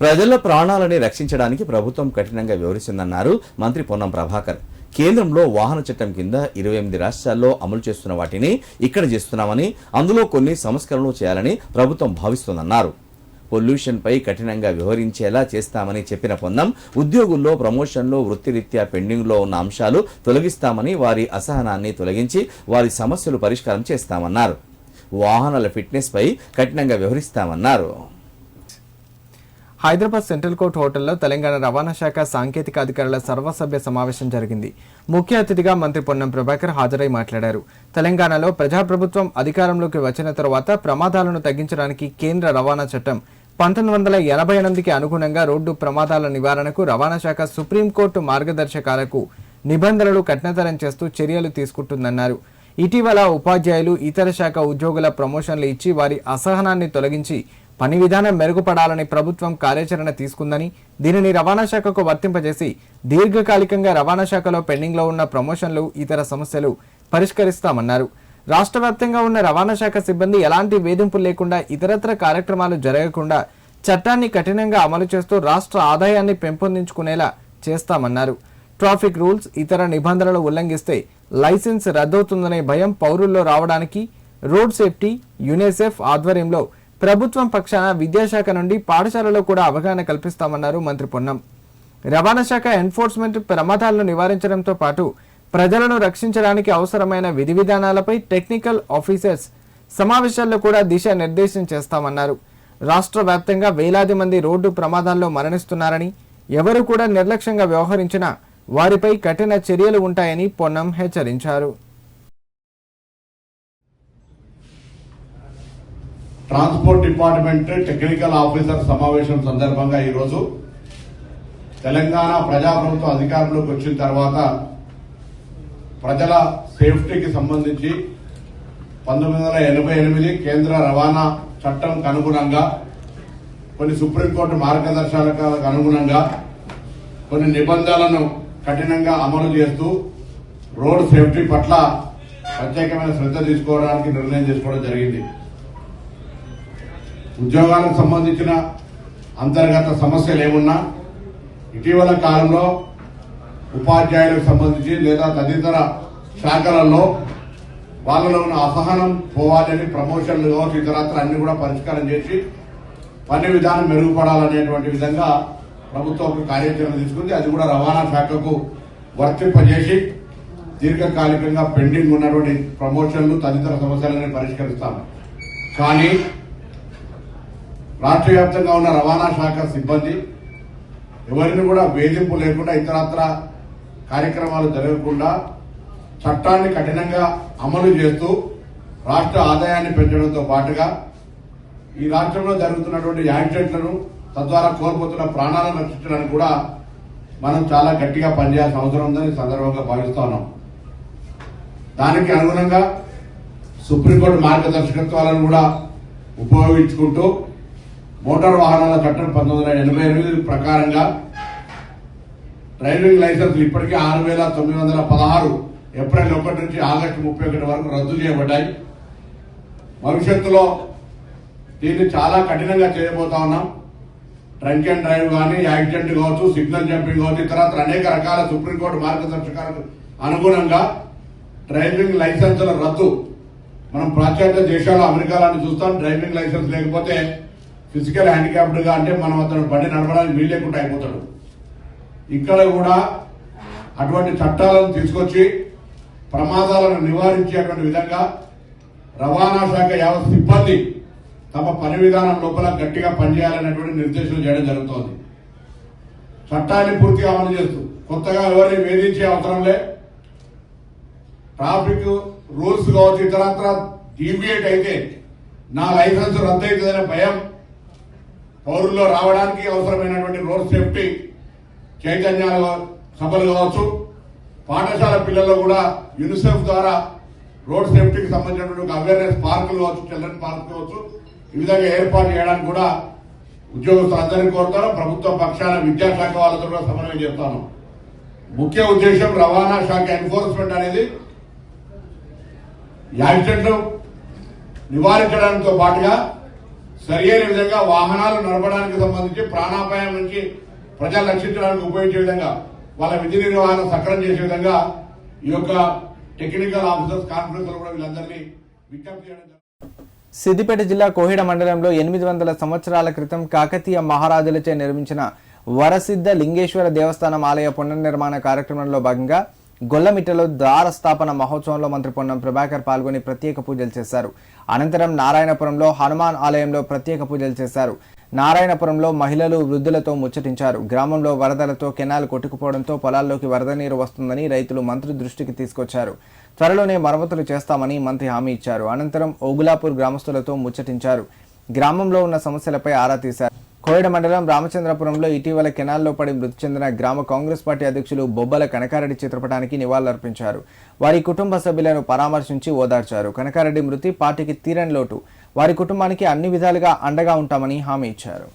ప్రజల ప్రాణాలని రక్షించడానికి ప్రభుత్వం కఠినంగా వ్యవహరిస్తుందన్నారు మంత్రి పొన్నం ప్రభాకర్. కేంద్రంలో వాహన చట్టం కింద ఇరవై ఎనిమిది రాష్ట్రాల్లో అమలు చేస్తున్న వాటిని ఇక్కడ చేస్తున్నామని అందులో కొన్ని సంస్కరణలు చేయాలని ప్రభుత్వం భావిస్తోందన్నారు. పొల్యూషన్పై కఠినంగా వ్యవహరించేలా చేస్తామని చెప్పిన పొందం ఉద్యోగుల్లో ప్రమోషన్లో వృత్తిరీత్యా పెండింగ్లో ఉన్న అంశాలు తొలగిస్తామని వారి అసహనాన్ని తొలగించి వారి సమస్యలు పరిష్కారం చేస్తామన్నారు. వాహనాల ఫిట్నెస్పై కఠినంగా వ్యవహరిస్తామన్నారు. హైదరాబాద్ సెంట్రల్ కోర్ట్ హోటల్లో తెలంగాణ రవాణా శాఖ సాంకేతిక అధికారుల సర్వసభ్య సమావేశం జరిగింది. ముఖ్య అతిథిగా మంత్రి పొన్నం ప్రభాకర్ హాజరై మాట్లాడారు. తెలంగాణలో ప్రజాప్రభుత్వం అధికారంలోకి వచ్చిన తర్వాత ప్రమాదాలను తగ్గించడానికి కేంద్ర రవాణా చట్టం పంతొమ్మిది వందల ఎనభై ఎనిమిదికి అనుగుణంగా రోడ్డు ప్రమాదాల నివారణకు రవాణా శాఖ సుప్రీంకోర్టు మార్గదర్శకాలకు నిబంధనలు కఠినతరం చేస్తూ చర్యలు తీసుకుంటుందన్నారు. ఇటీవల ఉపాధ్యాయులు ఇతర శాఖ ఉద్యోగుల ప్రమోషన్లు ఇచ్చి వారి అసహనాన్ని తొలగించి పని విధానం మెరుగుపడాలని ప్రభుత్వం కార్యాచరణ తీసుకుందని దీనిని రవాణా శాఖకు వర్తింపజేసి దీర్ఘకాలికంగా రవాణా శాఖలో పెండింగ్లో ఉన్న ప్రమోషన్లు ఇతర సమస్యలు పరిష్కరిస్తామన్నారు. రాష్ట్ర వ్యాప్తంగా ఉన్న రవాణా శాఖ సిబ్బంది ఎలాంటి వేధింపులు లేకుండా ఇతరత్ర కార్యక్రమాలు జరగకుండా చట్టాన్ని కఠినంగా అమలు చేస్తూ రాష్ట్ర ఆదాయాన్ని పెంపొందించుకునేలా చేస్తామన్నారు. ట్రాఫిక్ రూల్స్ ఇతర నిబంధనలు ఉల్లంఘిస్తే లైసెన్స్ రద్దవుతుందనే భయం పౌరుల్లో రావడానికి రోడ్ సేఫ్టీ యునెసెఫ్ ఆధ్వర్యంలో ప్రభుత్వం పక్షాన విద్యాశాఖ నుండి పాఠశాలలో కూడా అవగాహన కల్పిస్తామన్నారు మంత్రి పొన్నం. రవాణా శాఖ ఎన్ఫోర్స్మెంట్ ప్రమాదాలను నివారించడంతో పాటు ప్రజలను రక్షించడానికి అవసరమైన విధి విధానాలపై టెక్నికల్ ఆఫీసర్స్ సమావేశాల్లో కూడా దిశ నిర్దేశం చేస్తామన్నారు. రాష్ట్ర వ్యాప్తంగా వేలాది మంది రోడ్డు ప్రమాదాల్లో మరణిస్తున్నారని ఎవరు కూడా నిర్లక్ష్యంగా వ్యవహరించినా వారిపై కఠిన చర్యలు ఉంటాయని పొన్నం హెచ్చరించారు. ట్రాన్స్పోర్ట్ డిపార్ట్మెంట్ టెక్నికల్ ఆఫీసర్ సమావేశం సందర్భంగా ఈరోజు తెలంగాణ ప్రజాప్రభుత్వ అధికారంలోకి వచ్చిన తర్వాత ప్రజల సేఫ్టీకి సంబంధించి పంతొమ్మిది వందల ఎనభై ఎనిమిది కేంద్ర రవాణా చట్టంకు అనుగుణంగా కొన్ని సుప్రీంకోర్టు మార్గదర్శకాలకు అనుగుణంగా కొన్ని నిబంధనలను కఠినంగా అమలు చేస్తూ రోడ్ సేఫ్టీ పట్ల ప్రత్యేకమైన శ్రద్ధ తీసుకోవడానికి నిర్ణయం తీసుకోవడం జరిగింది. ఉద్యోగాలకు సంబంధించిన అంతర్గత సమస్యలు ఏమున్నా ఇటీవల కాలంలో ఉపాధ్యాయులకు సంబంధించి లేదా తదితర శాఖలలో వాళ్ళలో ఉన్న అసహనం పోవాలని ప్రమోషన్లు కావచ్చు ఇతరత్ర అన్ని కూడా పరిష్కారం చేసి పని విధానం మెరుగుపడాలనేటువంటి విధంగా ప్రభుత్వం ఒక కార్యాచరణ తీసుకుంది. అది కూడా రవాణా శాఖకు వర్తింపజేసి దీర్ఘకాలికంగా పెండింగ్ ఉన్నటువంటి ప్రమోషన్లు తదితర సమస్యలని పరిష్కరిస్తాము. కానీ రాష్ట్ర వ్యాప్తంగా ఉన్న రవాణా శాఖ సిబ్బంది ఎవరిని కూడా వేధింపు లేకుండా ఇతరత్ర కార్యక్రమాలు జరగకుండా చట్టాన్ని కఠినంగా అమలు చేస్తూ రాష్ట్ర ఆదాయాన్ని పెంచడంతో పాటుగా ఈ రాష్ట్రంలో జరుగుతున్నటువంటి యాక్సిడెంట్లను తద్వారా కోల్పోతున్న ప్రాణాలను రక్షించడానికి కూడా మనం చాలా గట్టిగా పనిచేయాల్సిన అవసరం ఉందని సందర్భంగా భావిస్తా ఉన్నాం. దానికి అనుగుణంగా సుప్రీంకోర్టు మార్గదర్శకత్వాలను కూడా ఉపయోగించుకుంటూ మోటార్ వాహనాల చట్టం పంతొమ్మిది వందల ఎనభై ఎనిమిది ప్రకారంగా డ్రైవింగ్ లైసెన్సులు ఇప్పటికే ఆరు వేల తొమ్మిది వందల పదహారు ఏప్రిల్ ఒకటి నుంచి ఆగస్టు ముప్పై ఒకటి వరకు రద్దు చేయబడ్డాయి. భవిష్యత్తులో దీన్ని చాలా కఠినంగా చేయబోతా ఉన్నాం. డ్రంక్ అండ్ డ్రైవ్ కానీ యాక్సిడెంట్ కావచ్చు సిగ్నల్ జంపింగ్ కావచ్చు ఇతరత్ర అనేక రకాల సుప్రీంకోర్టు మార్గదర్శకాలకు అనుగుణంగా డ్రైవింగ్ లైసెన్సుల రద్దు మనం పాశ్చాత్య దేశాల్లో అమెరికా లాంటి చూస్తాం. డ్రైవింగ్ లైసెన్స్ లేకపోతే ఫిజికల్ హ్యాండిక్యాప్డ్గా అంటే మనం అతను బండి నడపడానికి వీలు లేకుండా అయిపోతాడు. ఇక్కడ కూడా అటువంటి చట్టాలను తీసుకొచ్చి ప్రమాదాలను నివారించేటువంటి విధంగా రవాణా శాఖ యావత్ సిబ్బంది తమ పని విధానం లోపల గట్టిగా పనిచేయాలనేటువంటి నిర్దేశం చేయడం జరుగుతోంది. చట్టాన్ని పూర్తిగా అమలు చేస్తూ కొత్తగా ఎవరిని వేధించే అవసరం లే. ట్రాఫిక్ రూల్స్ కావచ్చు ఇతరత్ర డీవియేట్ అయితే నా లైసెన్స్ రద్దు అవుతుందనే భయం పౌరుల్లో రావడానికి అవసరమైనటువంటి రోడ్ సేఫ్టీ చైతన్యాలు సభలు కావచ్చు పాఠశాల పిల్లల్లో కూడా యూనిసెఫ్ ద్వారా రోడ్ సేఫ్టీకి సంబంధించినటువంటి అవేర్నెస్ పార్కులు కావచ్చు చిల్డ్రన్ పార్క్ కావచ్చు ఈ విధంగా ఏర్పాటు చేయడానికి కూడా ఉద్యోగస్తులందరినీ కోరుతాను. ప్రభుత్వ పక్షాన విద్యాశాఖ వాళ్ళతో కూడా సమన్వయం చేస్తాను. ముఖ్య ఉద్దేశం రవాణా శాఖ ఎన్ఫోర్స్మెంట్ అనేది యాక్సిడెంట్లు నివారించడంతో పాటుగా సరియైన విధంగా వాహనాలు నడపడానికి సంబంధించి ప్రాణాపాయం నుంచి ప్రజలు రక్షించడానికి ఉపయోగించే విధంగా వాళ్ళ విధి నిర్వహణ సక్రమం చేసే విధంగా ఈ యొక్క టెక్నికల్ ఆఫీసర్స్ కాన్ఫరెన్స్లో కూడా వీళ్ళందరినీ విజ్ఞప్తి చేయడం సిద్దిపేట జిల్లా కోహిడ మండలంలో ఎనిమిది వందల సంవత్సరాల క్రితం కాకతీయ మహారాజులచే నిర్మించిన వరసిద్ధ లింగేశ్వర దేవస్థానం ఆలయ పునర్నిర్మాణ కార్యక్రమంలో భాగంగా గొల్లమిట్టలో దార స్థాపన మహోత్సవంలో మంత్రి పొన్నం ప్రభాకర్ పాల్గొని ప్రత్యేక పూజలు చేశారు. అనంతరం నారాయణపురంలో హనుమాన్ ఆలయంలో ప్రత్యేక పూజలు చేశారు. నారాయణపురంలో మహిళలు వృద్ధులతో ముచ్చటించారు. గ్రామంలో వరదలతో కెనాల్ కొట్టుకుపోవడంతో పొలాల్లోకి వరద నీరు వస్తుందని రైతులు మంత్రి దృష్టికి తీసుకొచ్చారు. త్వరలోనే మరమ్మతులు చేస్తామని మంత్రి హామీ ఇచ్చారు. అనంతరం ఓగులాపూర్ గ్రామస్తులతో ముచ్చటించారు. గ్రామంలో ఉన్న సమస్యలపై ఆరా తీశారు. కోయడ మండలం రామచంద్రపురంలో ఇటీవల కెనాల్లో పడి మృతి చెందిన గ్రామ కాంగ్రెస్ పార్టీ అధ్యక్షులు బొబ్బల కనకారెడ్డి చిత్రపటానికి నివాళులర్పించారు. వారి కుటుంబ సభ్యులను పరామర్శించి ఓదార్చారు. కనకారెడ్డి మృతి పార్టీకి తీరని లోటు. వారి కుటుంబానికి అన్ని విధాలుగా అండగా ఉంటామని హామీ ఇచ్చారు.